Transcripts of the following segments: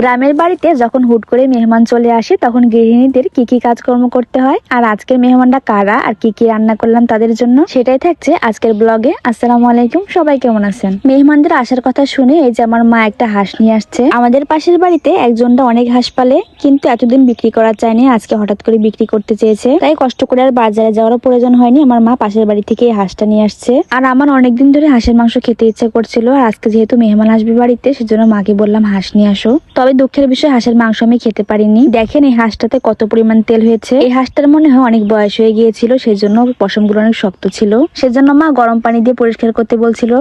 গ্রামের বাড়িতে যখন হুট করে মেহমান চলে আসে, তখন গৃহিণীদের কি কি কাজকর্ম করতে হয়? আর আজকের মেহমানরা কারা? আর কি কি রান্না করলাম তাদের জন্য? সেটাই থাকছে আজকের ব্লগে। আসসালামু আলাইকুম। সবাই কেমন আছেন? মেহমানদের আসার কথা শুনে এই যে আমার মা একটা হাঁস নিয়ে আসছে। আমাদের পাশের বাড়িতে একজনটা অনেক হাঁস পালে, কিন্তু এতদিন বিক্রি করা চায়নি। আজকে হঠাৎ করে বিক্রি করতে চেয়েছে। তাই কষ্ট করে আর বাজারে যাওয়ারও প্রয়োজন হয়নি। আমার মা পাশের বাড়ি থেকে এই হাঁসটা নিয়ে আসছে। আর আমার অনেকদিন ধরে হাঁসের মাংস খেতে ইচ্ছা করছিল। আর আজকে যেহেতু মেহমান আসবে বাড়িতে, সেজন্য মাকে বললাম হাঁস নিয়ে আসো। তবে দুঃখের বিষয়, হাঁসের মাংস আমি খেতে পারিনি। দেখেন এই হাঁসটাতে কত পরিমাণ তেল হয়েছে। এই হাঁসটার মনে হয় অনেক বয়স হয়ে গিয়েছিল, সেজন্য পশমগুলো অনেক শক্ত ছিল। সেজন্য মা গরম পানি দিয়ে পরিষ্কার করতে বলছিল,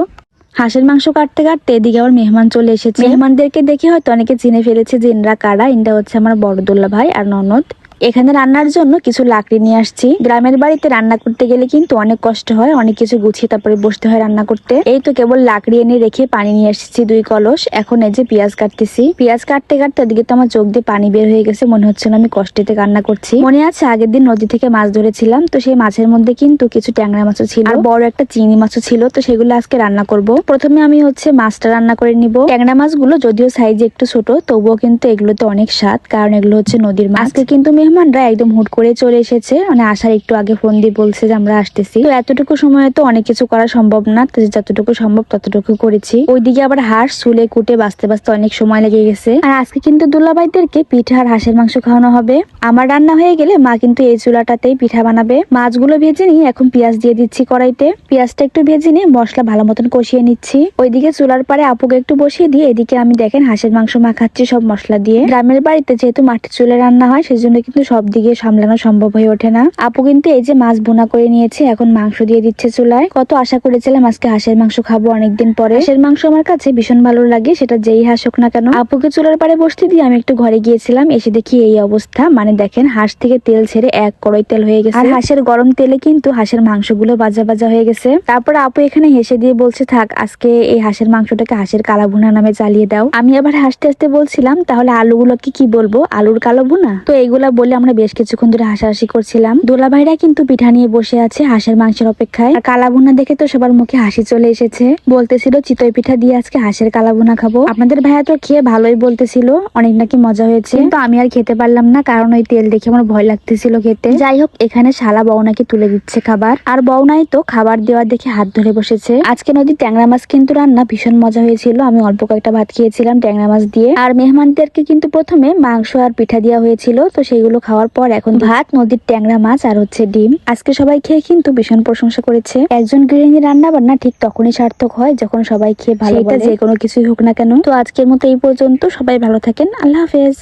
হাঁসের মাংস কাটতে কাটতে এদিকে আমার মেহমান চলে এসেছে। মেহমানদেরকে দেখে হয়তো অনেকে চিনে ফেলেছে যে ইনরা কারা? ইনরা হচ্ছে আমার বড় দোল্লা ভাই আর ননদ। এখানে রান্নার জন্য কিছু লাকড়ি নিয়ে আসছি। গ্রামের বাড়িতে রান্না করতে গেলে কিন্তু অনেক কষ্ট হয়, অনেক কিছু গুছিয়ে তারপরে বসতে হয় রান্না করতে। এই তো কেবল লাকড়ি এনে রেখে পানি নিয়ে এসেছি দুই কলস। এখন এই যে পেঁয়াজ কাটতেছি। পেঁয়াজ কাটতে কাটতে ওদিকে তো আমার চোখ দিয়ে পানি বের হয়ে গেছে, মনে হচ্ছে না আমি কষ্টেতে রান্না করছি। মনে আছে আগের দিন নদী থেকে মাছ ধরেছিলাম, তো সেই মাছের মধ্যে কিন্তু কিছু ট্যাংরা মাছও ছিল। আর বড় একটা চিংড়ি মাছও ছিল, তো সেগুলো আজকে রান্না করব। প্রথমে আমি হচ্ছে মাছটা রান্না করে নিব। ট্যাংরা মাছগুলো যদিও সাইজে একটু ছোট, তবুও কিন্তু এগুলোতে অনেক স্বাদ, কারণ এগুলো হচ্ছে নদীর মাছ। আজকে কিন্তু মেহমানরা একদম হুট করে চলে এসেছে। মানে আসার একটু আগে ফোন দিয়ে বলছে যে আমরা আসতেছি। তো এতটুকু সময়ে তো অনেক কিছু করা সম্ভব না। তো যতটুকু সম্ভব ততটুকু করেছি। ওইদিকে আবার হাঁস, চুলে, কুটে বাঁচতে বাঁচতে অনেক সময় লেগে গেছে। আর আজকে কিন্তু দুলাবাইদেরকে পিঠা আর হাঁসের মাংস খাওয়ানো হবে। আমার রান্না হয়ে গেলে মা কিন্তু এই চুলাটাতেই পিঠা বানাবে। মাছগুলো ভেজে নিয়ে এখন পেঁয়াজ দিয়ে দিচ্ছি কড়াইতে। পেঁয়াজটা একটু ভেজে নিয়ে মশলা ভালো মতন কষিয়ে নিচ্ছি। ওইদিকে চুলার পারে আপুকে একটু বসিয়ে দিয়ে এদিকে আমি দেখেন হাঁসের মাংস মাখাচ্ছি সব মশলা দিয়ে। গ্রামের বাড়িতে যেহেতু মাটির চুলে রান্না হয়, সেজন্য কিন্তু সব দিকে সামলানো সম্ভব হয়ে ওঠে না। আপু কিন্তু এই যে মাছ বোনা করে নিয়েছে, এখন মাংস দিয়ে দিচ্ছে চুলায়। কত আশা করেছিলাম আজকে হাঁসের মাংস খাব অনেকদিন পরে। হাঁসের মাংস আমার কাছে ভীষণ ভালো লাগে, সেটা যেই হাঁস হোক না কেন। আপুকে চুলার পারে বসতে দিয়ে আমি একটু ঘরে গিয়েছিলাম, এসে দেখি এই অবস্থা। মানে দেখেন, হাঁস থেকে তেল ছেড়ে এক কড়াই তেল হয়ে গেছে। আর হাঁসের গরম তেলে কিন্তু হাঁসের মাংসগুলো বাজা বাজা হয়ে গেছে। তারপর আপু এখানে হেসে দিয়ে বলছে, থাক, আজকে এই হাঁসের মাংসটাকে হাঁসের কালা ভুনা নামে চালিয়ে দাও। আমি আবার হাসতে হাসতে বলছিলাম, তাহলে আলুগুলোকে কি বলব? আলুর কালো ভুনা? তো এইগুলা বলে আমরা বেশ কিছুক্ষণ ধরে হাসাহাসি করছিলাম। দোলা ভাইরা কিন্তু পিঠা নিয়ে বসে আছে হাঁসের মাংসের অপেক্ষায়। আর কালাভুনা দেখে তো সবার মুখে হাসি চলে এসেছে। বলতেছিল, চিতই পিঠা দিয়ে আজকে হাঁসের কালা ভুনা খাব। আপনাদের ভাইয়া তো খেয়ে ভালোই বলতেছিল, অনেক নাকি মজা হয়েছে। কিন্তু আমি আর খেতে পারলাম না, কারণ ওই তেল দেখে আমার ভয় লাগতেছিল খেতে। যাই হোক, এখানে শালা বউনাকে তুলে দিচ্ছে খাবার। আর বউনাই তো, খাবার দেওয়া দেখে হাত ধরে বসেছে। আজকে নদীর ট্যাংরা মাছ কিন্তু রান্না ভীষণ মজা হয়েছিল। আমি অল্প কয়েকটা ভাত খেয়েছিলাম ট্যাংরা মাছ দিয়ে। আর মেহমানদেরকে কিন্তু প্রথমে মাংস আর পিঠা দেওয়া হয়েছিল, তো সেইগুলো খাওয়ার পর এখন ভাত নদীর ট্যাংরা মাছ আর হচ্ছে ডিম। আজকে সবাই খেয়ে কিন্তু ভীষণ প্রশংসা করেছে। একজন গৃহিণী রান্না বান্না ঠিক তখনই সার্থক হয় যখন সবাই খেয়ে ভালো যে কোনো কিছুই হোক না কেন। তো আজকের মতো এই পর্যন্ত। সবাই ভালো থাকেন। আল্লাহ হাফেজ।